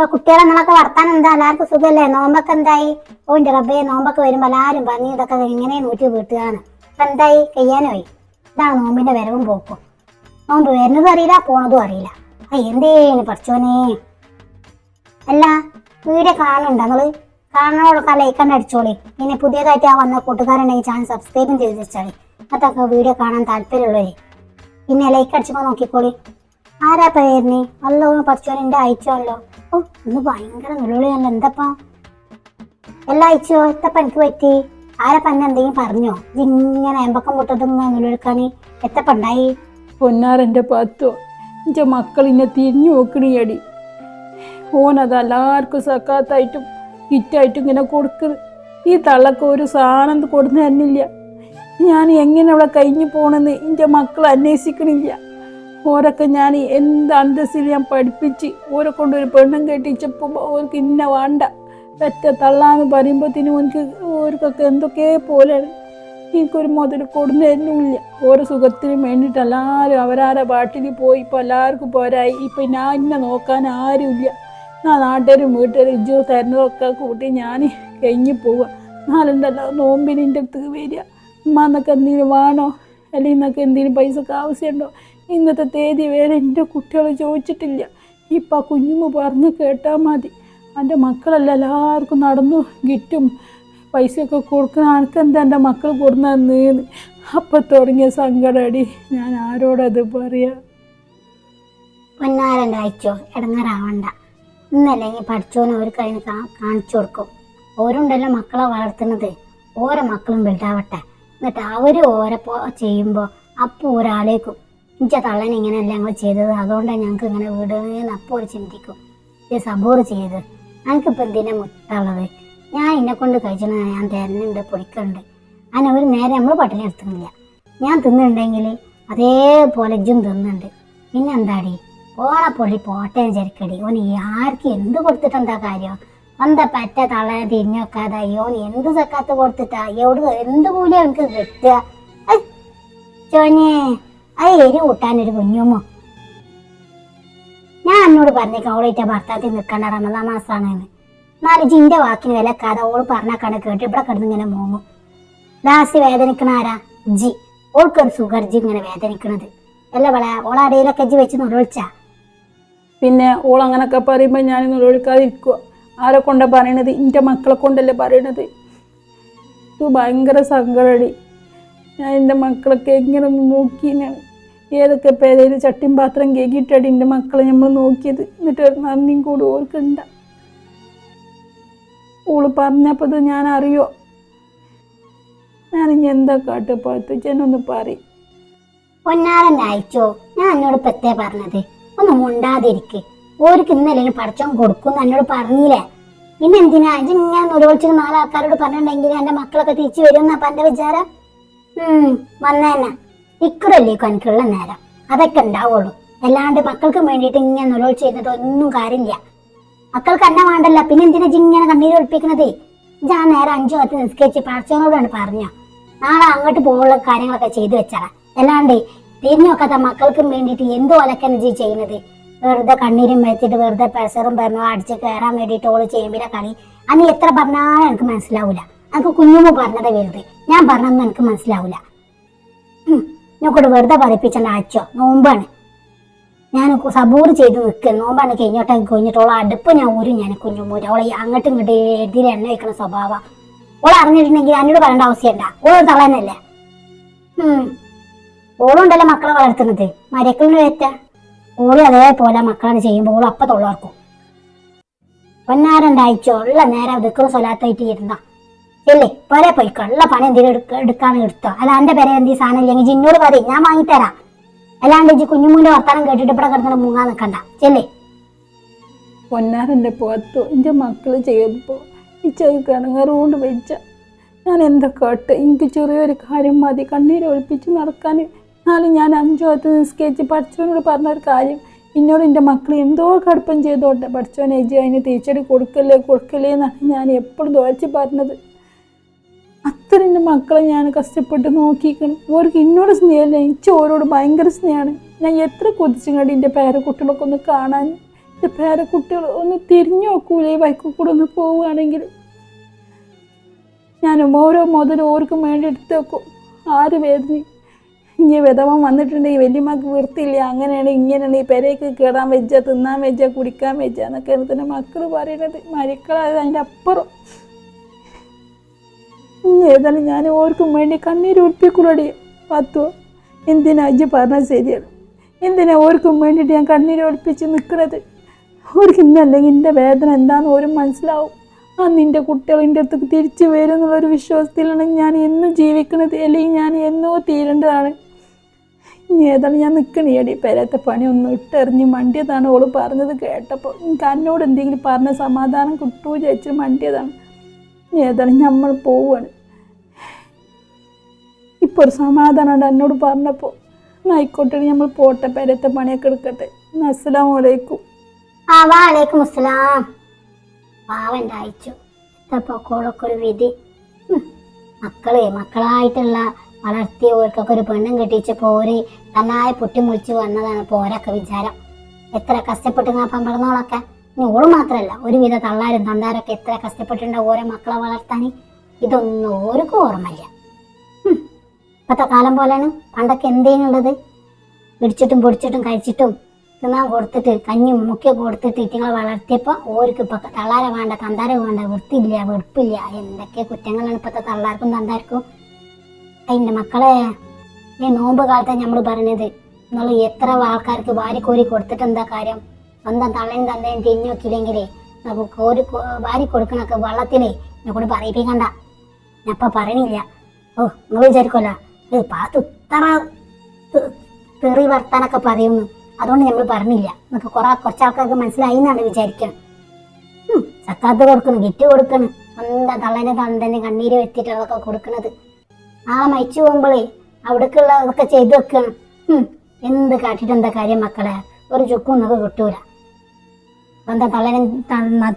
അപ്പൊ കുട്ടികളെ നിങ്ങളൊക്കെ വർത്താനം എന്താ? എല്ലാവർക്കും സുഖമല്ലേ നോമ്പൊക്കെ എന്തായി? ഓന്റെ റബ്ബേ നോമ്പൊക്കെ വരുമ്പോ എല്ലാരും പറഞ്ഞു ഇതൊക്കെ എങ്ങനെ നൂറ്റി വീട്ടുകയാണ് അപ്പൊ എന്തായി? കയ്യാനായി. ഇതാണ് നോമ്പിന്റെ വരവും പോക്കും. നോമ്പ് വരുന്നതും അറിയില്ല പോണതും അറിയില്ല. ആ എന്തേന് പഠിച്ചോനെ? അല്ല വീഡിയോ കാണുന്നുണ്ടോ നിങ്ങൾ? ലൈക്ക് ലൈക്കണ്ട് അടിച്ചോളി. പിന്നെ പുതിയതായിട്ട് ആ വന്ന കൂട്ടുകാരുണ്ടെങ്കിൽ ചാനൽ സബ്സ്ക്രൈബും ചെയ്ത് വെച്ചാളി. അതൊക്കെ വീഡിയോ കാണാൻ താല്പര്യമുള്ളവരെ. പിന്നെ ലൈക്ക് അടിച്ചപ്പോ നോക്കിക്കോളി. ആരാ പേരിന് അല്ലോ പഠിച്ചോനെ എന്റെ ഓ ഇന്ന് ഭയങ്കര നിലവിളിയല്ല എന്തപ്പാ? എല്ലാ അയച്ചോ എത്തപ്പ എനിക്ക് പറ്റി ആരപ്പ എന്നെ എന്തെങ്കിലും പറഞ്ഞോ? ഇങ്ങനെ അമ്പക്കം പൊട്ടതും നിലവിളിക്കാന് എത്തപ്പ ഉണ്ടായി പൊന്നാരന്റെ പത്തോ എന്റെ മക്കൾ ഇന്നെ തിരിഞ്ഞു നോക്കണിയടി ഓനത് എല്ലാവർക്കും സക്കാത്തായിട്ടും കിറ്റായിട്ടും ഇങ്ങനെ കൊടുക്കുന്നത് ഈ തള്ളക്ക് ഒരു സാധനം കൊടുത്തു തന്നില്ല. ഞാൻ എങ്ങനെ അവിടെ കഴിഞ്ഞു പോണെന്ന് എന്റെ മക്കൾ അന്വേഷിക്കണില്ല. ഓരൊക്കെ ഞാൻ എന്ത് അന്തസ്സിൽ ഞാൻ പഠിപ്പിച്ച് ഓരെ കൊണ്ട് ഒരു പെണ്ണും കെട്ടിച്ചപ്പോൾ ഓർക്ക് ഇന്ന വേണ്ട. പെറ്റ തള്ളാന്ന് പറയുമ്പോഴത്തേനും എനിക്ക് ഓർക്കൊക്കെ എന്തൊക്കെ പോലെയാണ് എനിക്കൊരു മുതൽ കൊടുന്നു തരുന്നില്ല ഓരോ സുഖത്തിനും വേണ്ടിയിട്ട് എല്ലാവരും അവരാരെ പാട്ടിൽ പോയി ഇപ്പോൾ എല്ലാവർക്കും പോരായി. ഇപ്പം ഞാൻ എന്നെ നോക്കാൻ ആരുമില്ല. ഞാൻ നാട്ടുകാരും വീട്ടുകാരും ഇജ്ജോ തരുന്നതൊക്കെ കൂട്ടി ഞാൻ കഴിഞ്ഞു പോവുക നാലുണ്ടല്ലോ നോമ്പിന് എന്റെ അടുത്ത് വരിക. ഉമ്മ എന്നൊക്കെ എന്തെങ്കിലും വേണോ? അല്ലെങ്കിൽ എന്നൊക്കെ എന്തെങ്കിലും പൈസക്ക് ആവശ്യമുണ്ടോ? ഇന്നത്തെ തീയതി വരെ എന്റെ കുട്ടികൾ ചോദിച്ചിട്ടില്ല. ഇപ്പം ആ കുഞ്ഞുമ്മ പറഞ്ഞ് കേട്ടാൽ മതി. എന്റെ മക്കളല്ല എല്ലാവർക്കും നടന്നു ഗിറ്റും പൈസയൊക്കെ കൊടുക്കുന്ന ആൾക്കെന്താ എന്റെ മക്കൾ കൊടുന്നേന്ന് അപ്പം തുടങ്ങിയ സങ്കടടി. ഞാൻ ആരോടത് പറയാ? പൊന്നാരന്റെ അയച്ചോ? ഇടങ്ങാറാവണ്ട ഇന്നല്ലെങ്കിൽ പഠിച്ചോനെ ഒരു കൈ കാണിച്ചു കൊടുക്കും. ഓരുണ്ടല്ലോ മക്കളെ വളർത്തുന്നത്. ഓരോ മക്കളും വലുതാവട്ടെ. എന്നിട്ട് അവർ ഓരോ ചെയ്യുമ്പോൾ ചെയ്യുമ്പോ അപ്പോൾ ഒരാളേക്കും ഇഞ്ച തള്ളൻ ഇങ്ങനെയല്ല ഞങ്ങൾ ചെയ്തത്. അതുകൊണ്ടാണ് ഞങ്ങൾക്ക് ഇങ്ങനെ വീടുന്ന് അപ്പോൾ ചിന്തിക്കും. ഇത് സബോറ് ചെയ്ത്. ഞങ്ങൾക്കിപ്പോൾ എന്തിനാ മുട്ടുള്ളത് ഞാൻ എന്നെ കൊണ്ട് കഴിച്ചത് ഞാൻ തരുന്നുണ്ട് പൊടിക്കുന്നുണ്ട് അങ്ങനെ ഒരു നേരം നമ്മൾ പട്ടിണി എടുത്തുന്നില്ല ഞാൻ തിന്നുണ്ടെങ്കിൽ അതേപോലെ ജും തിന്നുന്നുണ്ട് പിന്നെ എന്താടി ഓണ പൊള്ളി പോട്ടെ വിചാരിക്കടി. ഓൻ ആർക്ക് എന്ത് കൊടുത്തിട്ടെന്താ കാര്യം? എന്താ പറ്റ തള്ളനെ തിരിഞ്ഞു വെക്കാതെ ഓൻ എന്ത് സക്കാത്ത് കൊടുത്തിട്ടാ? എവിടെ എന്ത് കൂലിയാ എനിക്ക് കിട്ടുക? ചോനെ അത് എരി കൂട്ടാനൊരു കുഞ്ഞുമോ? ഞാൻ എന്നോട് പറഞ്ഞേക്കാം ഓളിറ്റ ഭർത്താത്തിൽ നിൽക്കണ്ട റമദാ മാസാണെന്ന് എന്നാലും ജിന്റെ വാക്കിന് വിലക്കാതെ പറഞ്ഞ പറഞ്ഞാക്കാണ് കേട്ട് ഇവിടെ കിടന്ന് ഇങ്ങനെ മോങ്ങും. ദാസി വേദനിക്കണ ആരാ? ജി ഓൾക്കൊരു സുഖർ ജി ഇങ്ങനെ വേദനിക്കണത്. അല്ല വള ഓളടയിലൊക്കെ ജി വെച്ച് നുരളിച്ചാ പിന്നെ ഓൾ അങ്ങനൊക്കെ പറയുമ്പോൾ ഞാൻ ഒഴിക്കാതിരിക്കുക ആരെ കൊണ്ടാ പറയണത്? എന്റെ മക്കളെ കൊണ്ടല്ലേ പറയണത്? ഭയങ്കര സങ്കടടി. ഞാൻ എന്റെ മക്കളൊക്കെ എങ്ങനെ നോക്കിയാണ് ഏതൊക്കെ പേരയിൽ ചട്ടിയും പാത്രം കേക്കിയിട്ടാണ് എന്റെ മക്കളെ നമ്മൾ നോക്കിയത്. എന്നിട്ട് നന്ദിയും കൂടി ഓർക്കണ്ട ഓൾ പറഞ്ഞപ്പോൾ ഇത് ഞാൻ അറിയോ ഞാനിനി എന്താ കാട്ട് കാട്ടപ്പോഴത്ത് ചെന്നൊന്ന് പറയും. പൊന്നാരന്റെ അയച്ചോ? ഞാൻ എന്നോട് പെത്തേ പറഞ്ഞത്. ഒന്ന് മുണ്ടാതിരിക്ക്. ഓർക്ക് ഇന്നല്ലെങ്കിൽ പഠിച്ചോൻ കൊടുക്കും എന്നോട് പറഞ്ഞില്ലേ? പിന്നെ എന്തിനാ? ഇജ്ജ് ഞാൻ നുരവിളിച്ചിട്ട് നാല് ആൾക്കാരോട് പറഞ്ഞിട്ടുണ്ടെങ്കിൽ എന്റെ മക്കളൊക്കെ തിരിച്ചു വരും എന്നാ പന്റെ വിചാരം? ഉം വന്നേനെ. ഇക്കുറല്ലേ എനിക്കുള്ള നേരം? അതൊക്കെ ഉണ്ടാവുള്ളൂ. അല്ലാണ്ട് മക്കൾക്ക് വേണ്ടിയിട്ട് ഇങ്ങനെ നുരവിളിച്ച് ചെയ്തിട്ട് ഒന്നും കാര്യമില്ല. മക്കൾക്ക് എന്നെ വേണ്ടല്ല പിന്നെ എന്തിനാ ഇങ്ങനെ കണ്ണീര് ഒളിപ്പിക്കണതേ ഞാൻ നേരം അഞ്ചു പത്ത് നിസ്കരിച്ച് പാർച്ചയോടാണ് പറഞ്ഞോ. നാളെ അങ്ങോട്ട് പോകുള്ള കാര്യങ്ങളൊക്കെ ചെയ്തു വെച്ചാ അല്ലാണ്ട് തിരിഞ്ഞു നോക്കാത്ത മക്കൾക്കും വേണ്ടിയിട്ട് എന്തോ അലക്കാണ് ജി ചെയ്യുന്നത്? വെറുതെ കണ്ണീരും വെച്ചിട്ട് വെറുതെ പ്രഷറും പറഞ്ഞു അടിച്ച് കയറാൻ വേണ്ടിയിട്ട് ഓൾ ചെയ്യുമ്പിലെ കളി. അന്ന് എത്ര പറഞ്ഞാലും എനിക്ക് മനസ്സിലാവൂല. എനിക്ക് കുഞ്ഞുമ്മ പറഞ്ഞതേ വെറുതെ. ഞാൻ പറഞ്ഞൊന്നും എനിക്ക് മനസ്സിലാവൂല. നോക്കോട്ട് വെറുതെ പഠിപ്പിച്ചണ്ട അച്ഛോ. നോമ്പാണ്. ഞാൻ സബൂർ ചെയ്ത് നിൽക്കുക നോമ്പാണ് കഴിഞ്ഞോട്ടെ കഴിഞ്ഞിട്ട് ഓളെ അടുപ്പ് ഞാൻ ഊരും ഞാൻ കുഞ്ഞുമൂര് അവളെ അങ്ങോട്ടും ഇങ്ങോട്ട് എതിരെ എണ്ണ വയ്ക്കണ സ്വഭാവം. ഓളെ അറിഞ്ഞിട്ടുണ്ടെങ്കിൽ എന്നോട് പറയേണ്ട ആവശ്യമുണ്ട ഓൾ തള്ളനല്ലേ? ഉം. ഓളുണ്ടല്ലോ മക്കളെ വളർത്തുന്നത്. മരക്കളിന് വേറ്റ ഓളും അതേപോലെ മക്കളാണ് ചെയ്യുമ്പോൾ ഓളും അപ്പ പൊന്നാരണ്ടാഴ്ച ഉള്ള നേരം ദിക്കറ് സ്വലാത്തായിട്ട് ഇരുന്ന. ഇല്ലേ പോരെ പോയി. കള്ള പണി എന്തെങ്കിലും എടുക്ക എടുക്കാൻ എടുത്തോ. അല്ല എന്റെ പേരെ എന്ത് സാധനം ഇല്ലെങ്കിൽ ജിന്നോട് പറയും. ഞാൻ വാങ്ങിത്തരാം. അല്ലാണ്ട് ഇജ്ജ് കുഞ്ഞുമൂന്റെ വർത്താനം കേട്ടിട്ട് ഇവിടെ കിടന്നിട്ട് മുങ്ങാൻ നിൽക്കണ്ട ചെല്ലേ. പൊന്നാറിന്റെ പുറത്തു എന്റെ മക്കൾ ചെയ്തപ്പോൾ ഈ ചെറുക്കണങ്ങറുകൊണ്ട് കിണങ്ങറുകൊണ്ട് വെച്ച ഞാൻ എന്തൊക്കെ ഇട്ട്. എനിക്ക് ചെറിയൊരു കാര്യം മതി. കണ്ണീര് ഒളിപ്പിച്ച് നടക്കാൻ. എന്നാലും ഞാൻ അഞ്ചു അത് നിസ്കരിച്ച് പഠിച്ചവനോട് പറഞ്ഞൊരു കാര്യം. എന്നോട് എന്റെ മക്കൾ എന്തോ കടുപ്പം ചെയ്തോട്ടെ. പഠിച്ചവനെ ജി അതിന് തിരിച്ചടി കൊടുക്കല്ലേ കൊടുക്കല്ലേ എന്നാണ് ഞാൻ എപ്പോഴും ദോച്ച് പറഞ്ഞത്. അത്ര എന്റെ മക്കളെ ഞാൻ കഷ്ടപ്പെട്ട് നോക്കിക്കണം ഓർക്ക് എന്നോട് സ്നേഹമില്ല. എനിക്ക് ഓരോട് ഭയങ്കര സ്നേഹമാണ്. ഞാൻ എത്ര കൊതിച്ചും കണ്ടി എന്റെ പേരക്കുട്ടികളൊക്കെ ഒന്ന് കാണാൻ എന്റെ പേരക്കുട്ടികൾ ഒന്ന് തിരിഞ്ഞു നോക്കൂലേ? ഈ ബൈക്കിൽ കൂടെ ഒന്ന് പോവുകയാണെങ്കിൽ. ഞാനും ഓരോ മുതലും ഓർക്കും വേണ്ടി എടുത്ത് വെക്കും. ആര് വേദന? ഇനി വിധവം വന്നിട്ടുണ്ടെങ്കിൽ വലിയമ്മക്ക് വൃത്തിയില്ല. അങ്ങനെയാണ് ഇങ്ങനെയാണ്. ഈ പെരയ്ക്ക് കയറാൻ വെച്ച തിന്നാൻ വെച്ച കുടിക്കാൻ വെച്ച എന്നൊക്കെയാണ് തന്നെ മക്കൾ പറയുന്നത് മരുക്കളായത് അതിന്റെ അപ്പുറം. ഏതായാലും ഞാൻ ഓർക്കും വേണ്ടി കണ്ണീര് ഒളിപ്പിക്കുള്ളടി പത്തോ എന്തിനാ അജ്ജി പറഞ്ഞത് ശരിയാണ്? എന്തിനാ ഓർക്കും വേണ്ടിയിട്ട് ഞാൻ കണ്ണീര് ഒളിപ്പിച്ച് നിൽക്കുന്നത് ഓർക്ക് ഇന്നല്ലെങ്കിൽ എന്റെ വേദന എന്താണെന്ന് ഓരും മനസ്സിലാവും. ആ നിന്റെ കുട്ടികൾ എന്റെ അടുത്ത് തിരിച്ചു വരും എന്നുള്ളൊരു വിശ്വാസത്തിലാണ് ഞാൻ എന്നും ജീവിക്കുന്നത് അല്ലെങ്കിൽ ഞാൻ എന്നോ തീരേണ്ടതാണ്. ഇനി ഏതാണ് ഞാൻ നിൽക്കണേടി പെരത്തെ പണി ഒന്ന് ഇട്ടെറിഞ്ഞ് മണ്ടിയതാണ് ഓൾ പറഞ്ഞത് കേട്ടപ്പോൾ. എനിക്ക് എന്നോട് എന്തെങ്കിലും പറഞ്ഞ സമാധാനം കിട്ടുമോ ചേച്ചി മണ്ടിയതാണ്. ഏതാണ് നമ്മൾ പോവാണ്. ഇപ്പോൾ ഒരു സമാധാനമുണ്ട് എന്നോട് പറഞ്ഞപ്പോൾ ആയിക്കോട്ടെ നമ്മൾ പോട്ടെ പെരത്തെ പണിയൊക്കെ എടുക്കട്ടെ. അസ്സലാമലൈക്കും വാലേക്കും അസ്സലാം. പാവന്റെ അയച്ചു. ഇതപ്പൊക്കോളൊക്കെ ഒരു വിധി. മക്കളെ മക്കളായിട്ടുള്ള വളർത്തിയവർക്കൊക്കെ ഒരു പെണ്ണും കെട്ടിച്ചപ്പോൾ ഒരു തന്നായി പൊട്ടിമുളിച്ച് വന്നതാണ് ഇപ്പോൾ ഓരൊക്കെ വിചാരം. എത്ര കഷ്ടപ്പെട്ട് നാ ഇനി ഓൾ മാത്രമല്ല ഒരുവിധ തള്ളാരും തന്താരൊക്കെ എത്ര കഷ്ടപ്പെട്ടിട്ടുണ്ടാവും ഓരോ മക്കളെ വളർത്താൻ ഇതൊന്നും ഓർക്കും ഓർമ്മയില്ല. ഇപ്പത്തെ കാലം പോലെയാണ്. പണ്ടൊക്കെ എന്തേനുള്ളത്? പിടിച്ചിട്ടും പൊടിച്ചിട്ടും കഴിച്ചിട്ടും തിന്നാൻ കൊടുത്തിട്ട് കഞ്ഞി മുക്കിയൊക്കെ കൊടുത്തിട്ട് ഇറ്റിങ്ങളെ വളർത്തിയപ്പോൾ ഓർക്ക് ഇപ്പൊ തള്ളാര വേണ്ട തന്താര വേണ്ട വൃത്തിയില്ല വെറുപ്പില്ല എന്തൊക്കെ കുറ്റങ്ങളാണ് ഇപ്പത്തെ തള്ളാർക്കും തന്താർക്കും? അതിന്റെ മക്കളെ ഈ നോമ്പ് കാലത്തെ നമ്മൾ പറഞ്ഞത് നമ്മൾ എത്ര ആൾക്കാർക്ക് വാരിക്കോരി കോരി കൊടുത്തിട്ട് എന്താ കാര്യം? സ്വന്തം തള്ളയും തന്തയും തിരിഞ്ഞു നോക്കിയില്ലെങ്കിലേ നമുക്ക് ഒരു ഭാര്യ കൊടുക്കണൊക്കെ വെള്ളത്തിലേ എന്നെ കൂടെ പറയിപ്പിക്കണ്ട. ഞാൻ പറയണില്ല. ഓ നിങ്ങൾ വിചാരിക്കുമല്ലോ ഇത് പാത്ത് ഇത്ര തെറി വർത്താനൊക്കെ പറയുന്നു. അതുകൊണ്ട് നമ്മൾ പറഞ്ഞില്ല. നമുക്ക് കുറെ കുറച്ച് ആൾക്കാർക്ക് മനസ്സിലായി എന്നാണ് വിചാരിക്കണം. സക്കാത്ത് കൊടുക്കണം ഗിറ്റ് കൊടുക്കണം. സ്വന്തം തള്ളേനെ തള്ളേനെ കണ്ണീര് വെത്തിയിട്ടുള്ളതൊക്കെ കൊടുക്കണത്. ആ മരിച്ചു പോകുമ്പോഴേ അവിടേക്കുള്ള അതൊക്കെ ചെയ്തു വെക്കണം. എന്ത് കാട്ടിട്ട് എന്താ കാര്യം മക്കളെ? ഒരു ചുക്കും നമുക്ക് കിട്ടൂല. സ്വന്തം തള്ളേനെ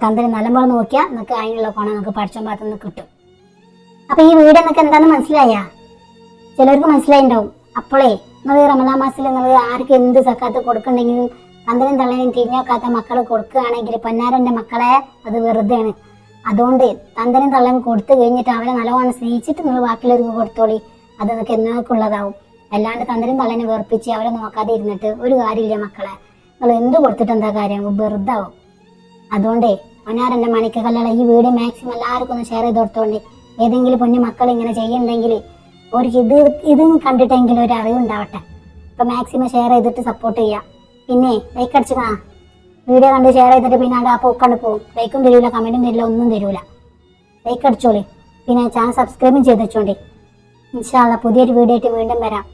തന്തനെ നല്ലപോലെ നോക്കിയാൽ നമുക്ക് അതിനുള്ള പണം നമുക്ക് പഠിച്ചോൻ ഭാഗത്തുനിന്ന് കിട്ടും. അപ്പൊ ഈ വീട് എന്നൊക്കെ എന്താണെന്ന് മനസ്സിലായ? ചിലർക്ക് മനസ്സിലായിണ്ടാവും. അപ്പോളേ നിങ്ങൾ റമദാൻ മാസത്തിൽ നിങ്ങൾ ആർക്ക് എന്ത് സക്കാത്ത് കൊടുക്കണ്ടെങ്കിലും തന്തനും തള്ളനും തിരിഞ്ഞോക്കാത്ത മക്കൾ കൊടുക്കുകയാണെങ്കിൽ പൊന്നാരന്റെ മക്കളെ അത് വെറുതെയാണ്. അതുകൊണ്ട് തന്തനും തള്ളനും കൊടുത്തു കഴിഞ്ഞിട്ട് അവരെ നല്ലവണ്ണം സ്നേഹിച്ചിട്ട് നിങ്ങൾ ബാക്കിയുള്ളവർക്ക് കൊടുത്തോളി. അത് നിങ്ങൾക്ക് എന്നൊക്കെയുള്ളതാവും അല്ലാണ്ട് തന്തനും തള്ളനെ വെറുപ്പിച്ച് അവരെ നോക്കാതെ ഇരുന്നിട്ട് ഒരു കാര്യമില്ല മക്കളെ. നിങ്ങൾ എന്ത് കൊടുത്തിട്ട് എന്താ കാര്യം? വെറുതെ ആവും അതുകൊണ്ടേ പൊന്നാരന്റെ മണിക്ക് ഈ വീഡിയോ മാക്സിമം എല്ലാവർക്കും ഒന്ന് ഷെയർ ചെയ്ത് കൊടുത്തോണ്ട് ഏതെങ്കിലും പൊന്നു മക്കൾ ഇങ്ങനെ ചെയ്യുന്നുണ്ടെങ്കിൽ ഒരു ഇത് ഇതും കണ്ടിട്ടെങ്കിലും ഒരു അറിവുണ്ടാവട്ടെ അപ്പൊ മാക്സിമം ഷെയർ ചെയ്തിട്ട് സപ്പോർട്ട് ചെയ്യാം. പിന്നെ ലൈക്ക് അടിച്ചാ വീഡിയോ കണ്ട് ഷെയർ ചെയ്തിട്ട് പിന്നെ ആ പോക്കണ്ട് പോകും ലൈക്കും തരൂല കമന്റും തരില്ല ഒന്നും തരൂല. ലൈക്ക് അടിച്ചോളി. പിന്നെ ചാനൽ സബ്സ്ക്രൈബും ചെയ്ത് വെച്ചോണ്ടി. ഇൻഷാല്ല പുതിയൊരു വീഡിയോ ആയിട്ട് വീണ്ടും വരാം.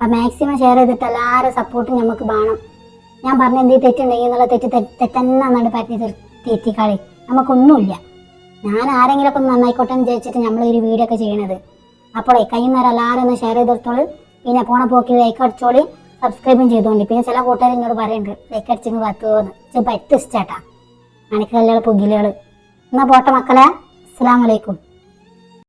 അപ്പം മാക്സിമം ഷെയർ ചെയ്തിട്ട് എല്ലാവരും സപ്പോർട്ടും നമുക്ക് വേണം. ഞാൻ പറഞ്ഞ എന്തെങ്കിലും തെറ്റുണ്ടെങ്കിൽ എന്നുള്ള തെറ്റ് തെറ്റ് തെറ്റെന്നാണ് പറ്റി തീറ്റിക്കാളി. നമുക്കൊന്നുമില്ല. ഞാൻ ആരെങ്കിലും ഒക്കെ നന്നായിക്കോട്ടെ എന്ന് വിചാരിച്ചിട്ട് നമ്മളൊരു വീഡിയോ ഒക്കെ ചെയ്യണത് അപ്പോഴേ കൈന്നേരം എല്ലാവരും ഒന്ന് ഷെയർ ചെയ്തെടുത്തോളൂ. പിന്നെ പോണ പോക്കി ലൈക്ക് അടിച്ചോളി സബ്സ്ക്രൈബും ചെയ്തോണ്ടി പിന്നെ ചില കൂട്ടുകാർ എന്നോട് പറയുന്നുണ്ട് ലൈക്ക് അടിച്ചിങ്ങ് പറ്റുമോന്ന് ഇത് പറ്റും ഇഷ്ടാട്ടാ. എനിക്ക് കല്യാണ പുകിലുകൾ എന്നാൽ പോട്ടെ മക്കളെ. അസ്സാം വലൈക്കും